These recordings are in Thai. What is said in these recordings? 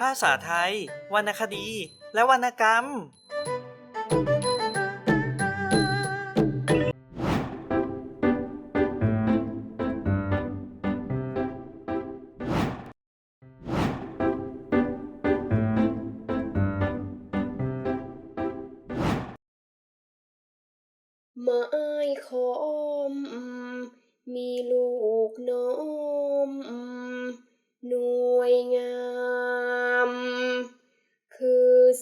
ภาษาไทย วรรณคดี และวรรณกรรม ไม้ขอม มีลูกน้อม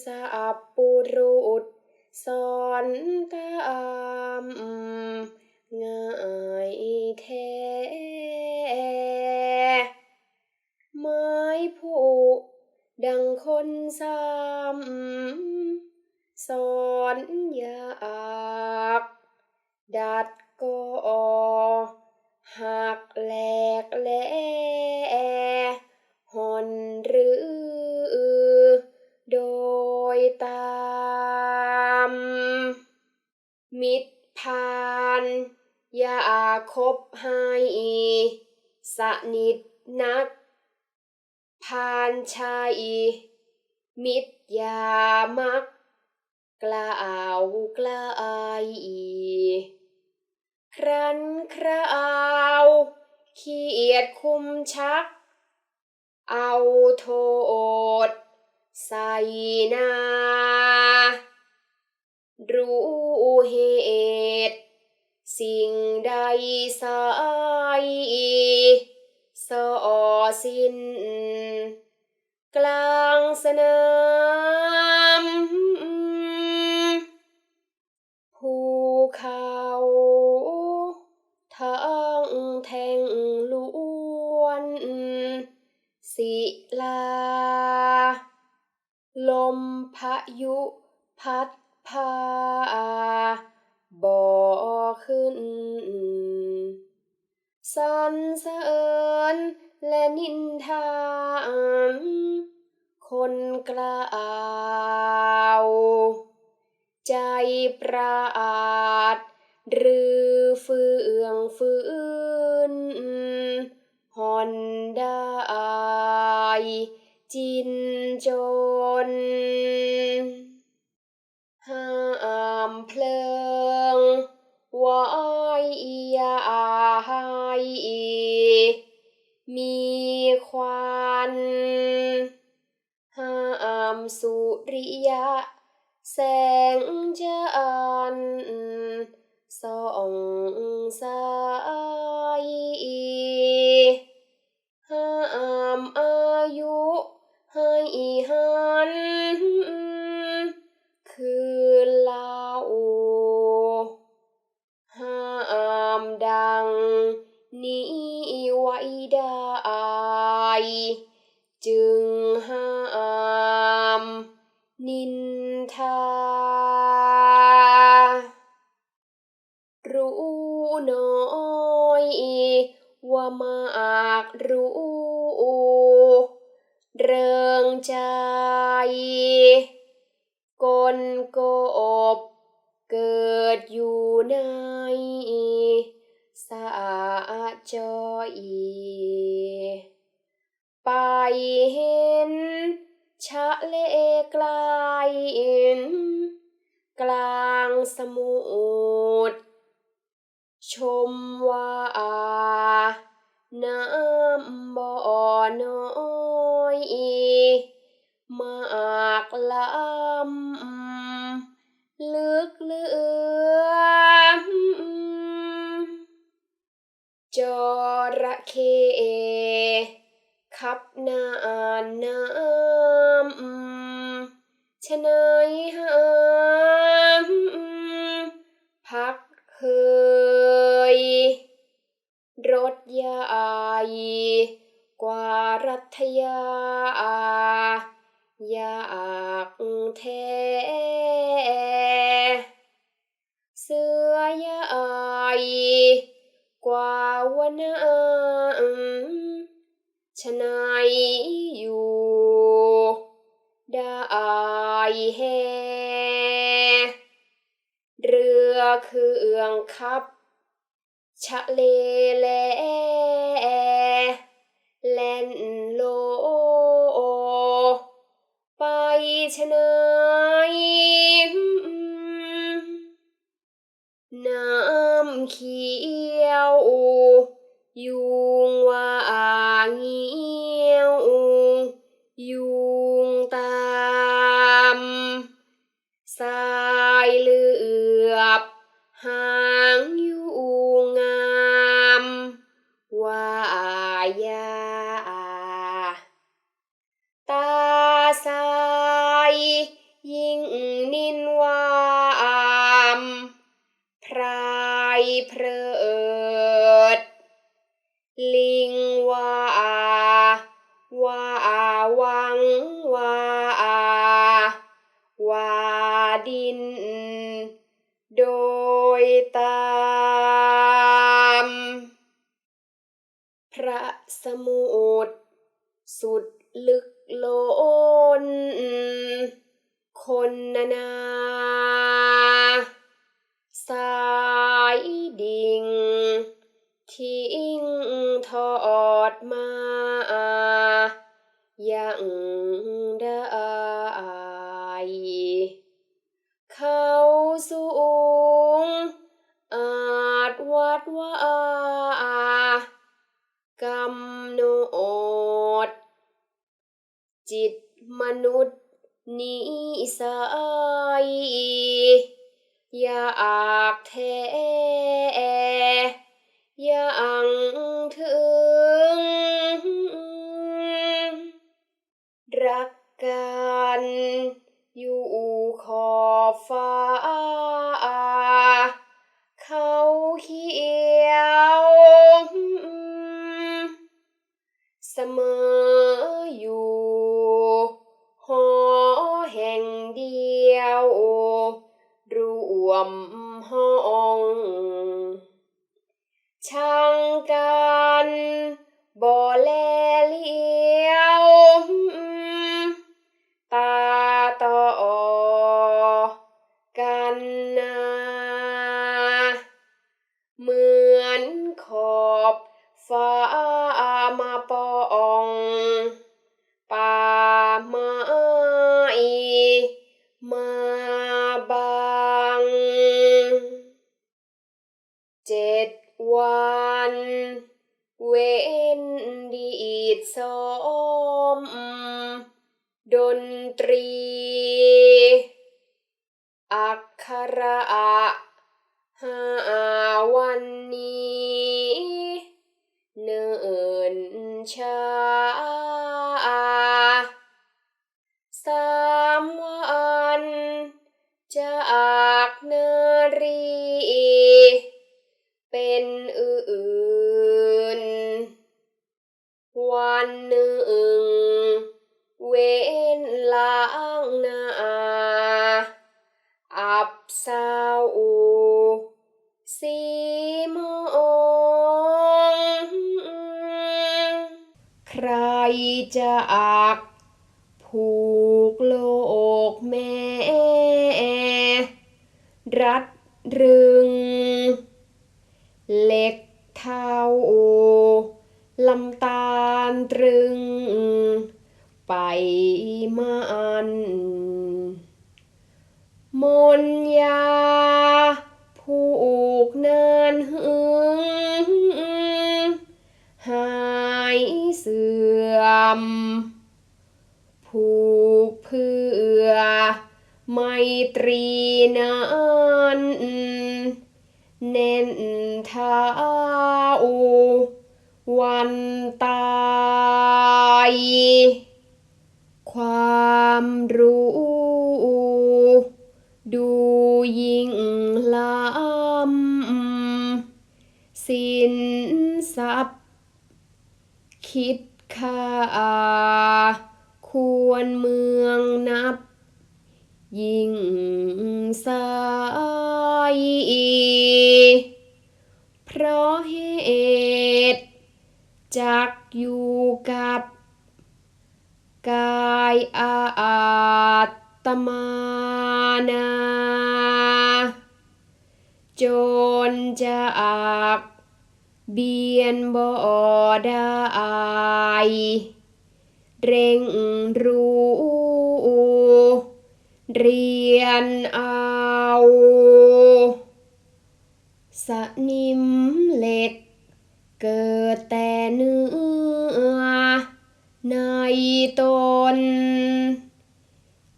อสัพปุรุษสอนตามง่ายแท้ไม้ผู้ดังคนสามสอนยากดัดก็หักแหลกแหลหอนหรือโด ยตาม มิตรพานอย่าคบให้สนิทนัก พานชัยมิตรอย่ามัก กล่าวไกลครั้นคราวเขียดคุมชัก เอาโทษ ใส่หนา รู้เหตุ สิ่งใดสายสอสิ้นกลางสนาม พัดพาบ่อขึ้นสรรเสริญและนินทาคนกล่าวใจประอาทหรือเฟื่องฝืนหอนได้จินจน มีควันห้ามสุริยะ แสงจันทร์ส่องสายห้ามอายุให้หัน คือเล่าห้ามดังนี้ จึงห้ามนินทา รู้น้อยว่ามากรู้ เริงใจ กลกบเกิดอยู่ในสาจอย ไปเห็น ชะเลไกลกลางสมุทรชมว่าน้ำบ่อน้อยมากลำลึกเลือมจระเข้ ขับหน้าน้ำชะไหนหามพักเคย รถใหญ่กว่ารัฐยาอยากแท้เสือใหญ่กว่าวันนั้น ชะไหนอยู่ ได้แฮเรือเครื่องขับ ชะเลแลแล่นโลชะเนยน้ำเขียวยุงว่า เงี้ยวยุงตามสายเลือบหา วังว่าว่าดิน โดยตามพระสมุทรสุดลึกล้นคนนานา วัดว่ากำหนด จิตมนุษย์นิสัยอยากแท้ยังถึง รักกันอยู่ขอบฟ้า เขาเขียวเสมออยู่หอแห่งเดียวรวมห้องช่า ดซ้อม ดนตรี อักขระหาวันนี้ เนิ่นช้า สีมองใครจะอัก ผูกโลกแม่ รัดรึงเหล็กเท่าลำตาลตรึง ไปมัน มนยา อมผูกเพื่อ ไมตรีนันแน่นเท้าวันตาย ความรู้ ดูยิ่งล้ำสินทรัพย์คิด ค่าควรเมืองนับ ยิ่งสายเพราะเหตุจักอยู่กับ กายอาตมานา จนจาก เบียนบ่ได้เร่งรู้ เรียนเอา สนิมเหล็ก เกิดแต่เนื้อ ในตน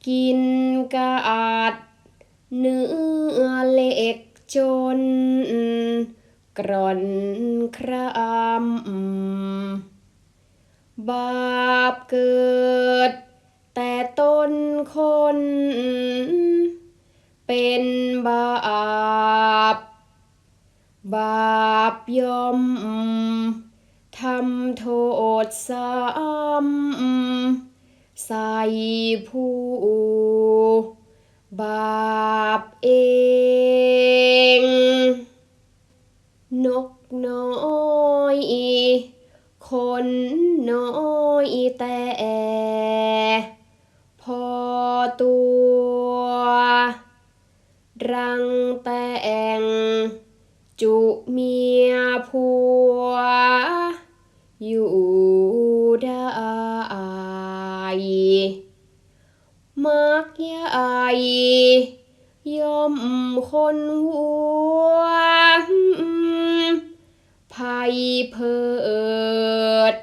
กินกาดเนื้อเหล็กจน ร่อนครำบาปเกิด แต่ต้นคน เป็นบาป บาปยอมทำโทษซ้ำใส่ผู้ บาปเอง นกน้อยคนน้อยแต่พอตัว รังแต่ง จุเมียผัว อยู่ได้มักใหญ่ย่อมคนหัว เพิด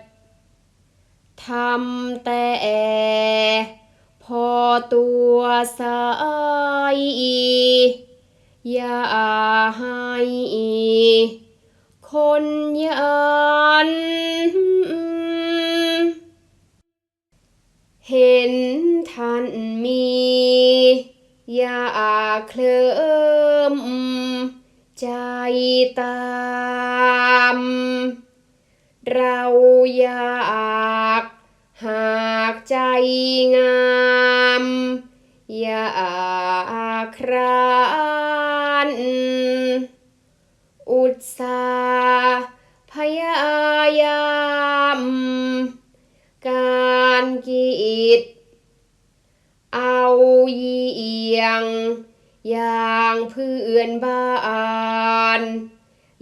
ทำแต่ พอตัวใสอย่าให้คนยัน เห็นท่านมี อย่าเคลิม ใจตาม เราอยาก หากใจงามอย่าครานอุตสาห์พยายาม การกิจเอาเยี่ยง อย่างเพื่อนบ้าน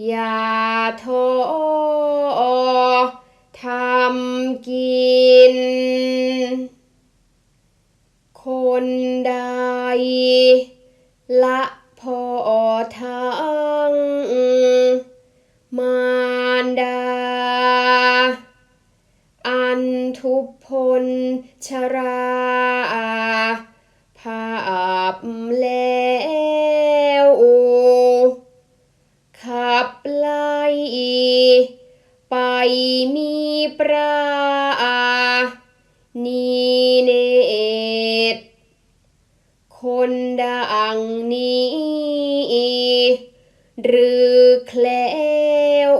อย่าท้อทำกิน คนใด ละพอทั้งมารดา อันทุพพลชราภาพแลว ขับไล่ ไปมีปรานีเนตคนดังนี้ หรือแคล้ว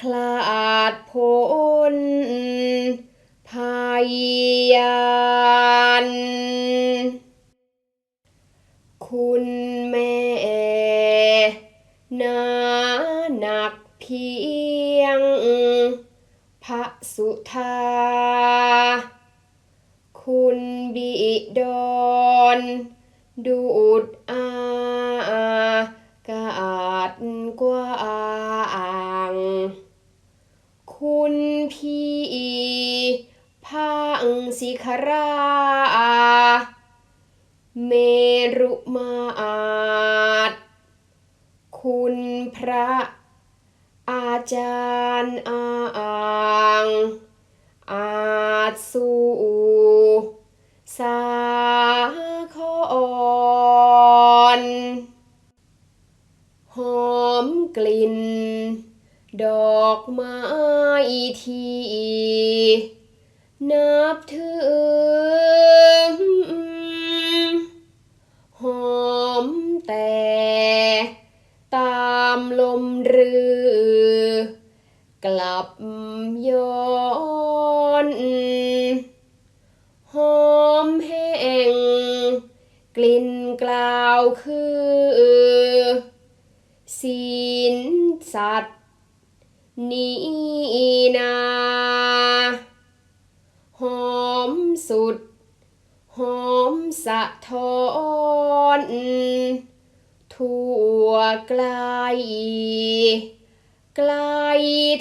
คลาดพ้นภัยยันคุณแม่หนา นักเพียง พระสุธา คุณบิดรดูดอากาศกว้าง คุณพี่พังสิครา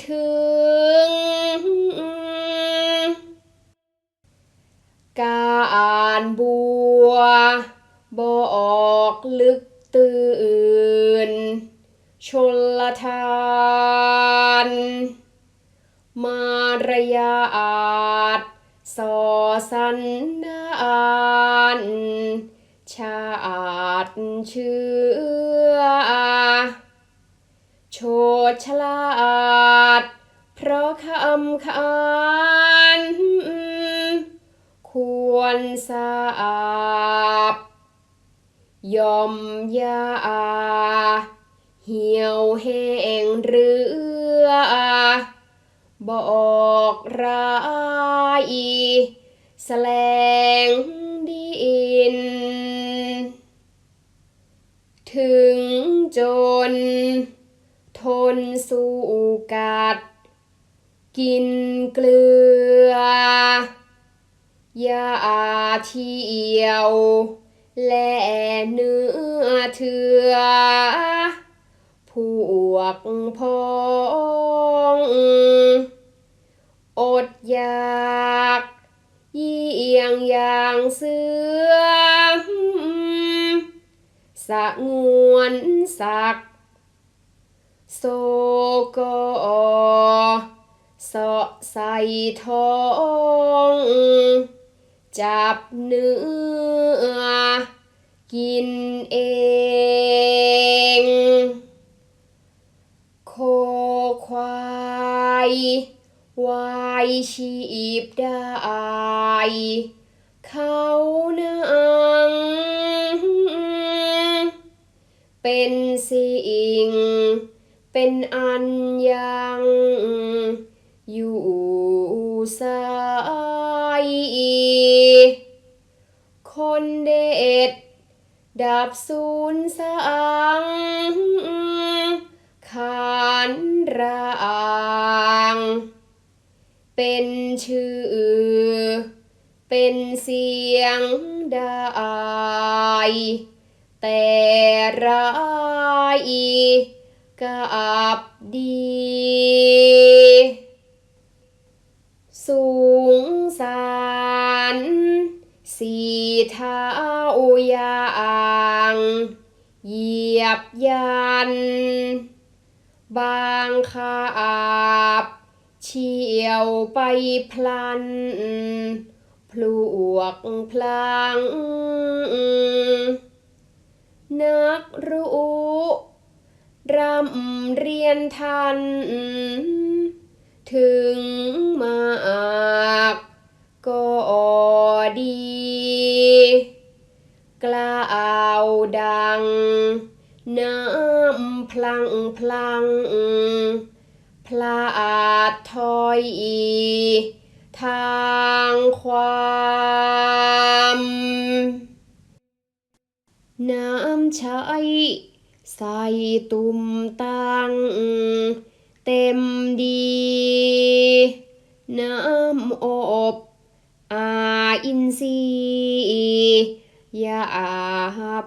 ถึง การบัวบอกลึกตื่น ชนละทาน มารยาทสอสันดานชาติเชื้อ โชดฉลาด เพราะคำขานควรทราบยอมยาเหี่ยวแห้งเรือ บอกรายแสลงดิน ถึงจน ทนสู้กัด กินเกลือย่าเที่ยว และเนื้อเถือพวกพองอดอยากเยี่ยงอย่างเสือสะงวนสัก โซกอสะใส่ท้อง จับเนื้อ กินเอง โคควายวายชีบได้ เขานังเป็นสิ่ง เป็นอันยังอยู่สายคนเด็ดดับสูญสางขานรางเป็นชื่อ เป็นเสียงได้แต่ร้าย กับดี สูงสารสีเท้ายางเหยียบยัน บางขาบเฉียวไปพลัน พลวกพลัง นักรู้ รำเรียนทัน ถึงมากก็ดี กล่าวดัง น้ำพลังพลัง พลาดถอยทางความ น้ำใช้ ใส่ตุ่มตัง เต็มดี น้ำอบอาอินซีย์อย่า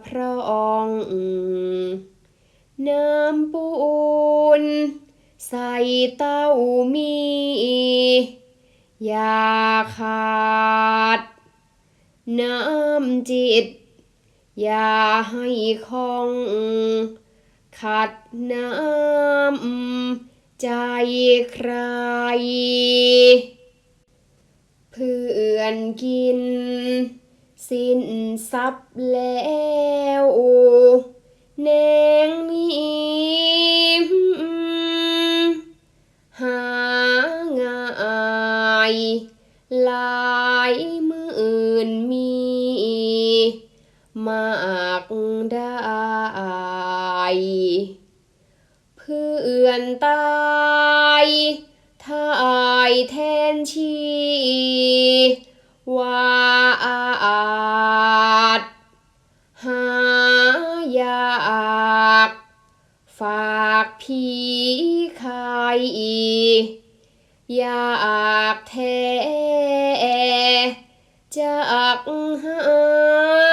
พระองค์น้ำปูน ใส่เต้ามีอยาขาด น้ำจิต อย่าให้คองขัดน้ำใจใคร เพื่อนกิน สิ้นทรัพย์แล้วแนงมีหาง่าย หลายหมื่นมี มากได้เพื่อนตายทายแทนชีว่าอาจหายากฝากพี่ใครอยากแท้จากหา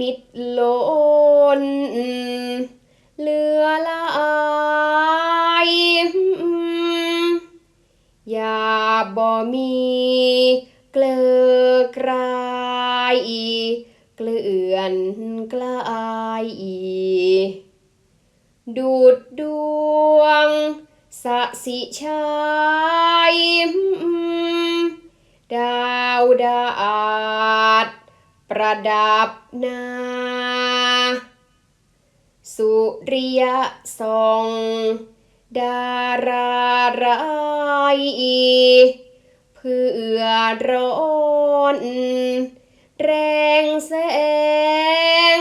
มิดโลนเหลือลายอย่าบ่มีเกลือกลายเกลื่อนกลายดูดดวงสะสิชัยดาวดาด ประดับนา สุริยะส่องดารารายเพื่อร้อน แรงแสง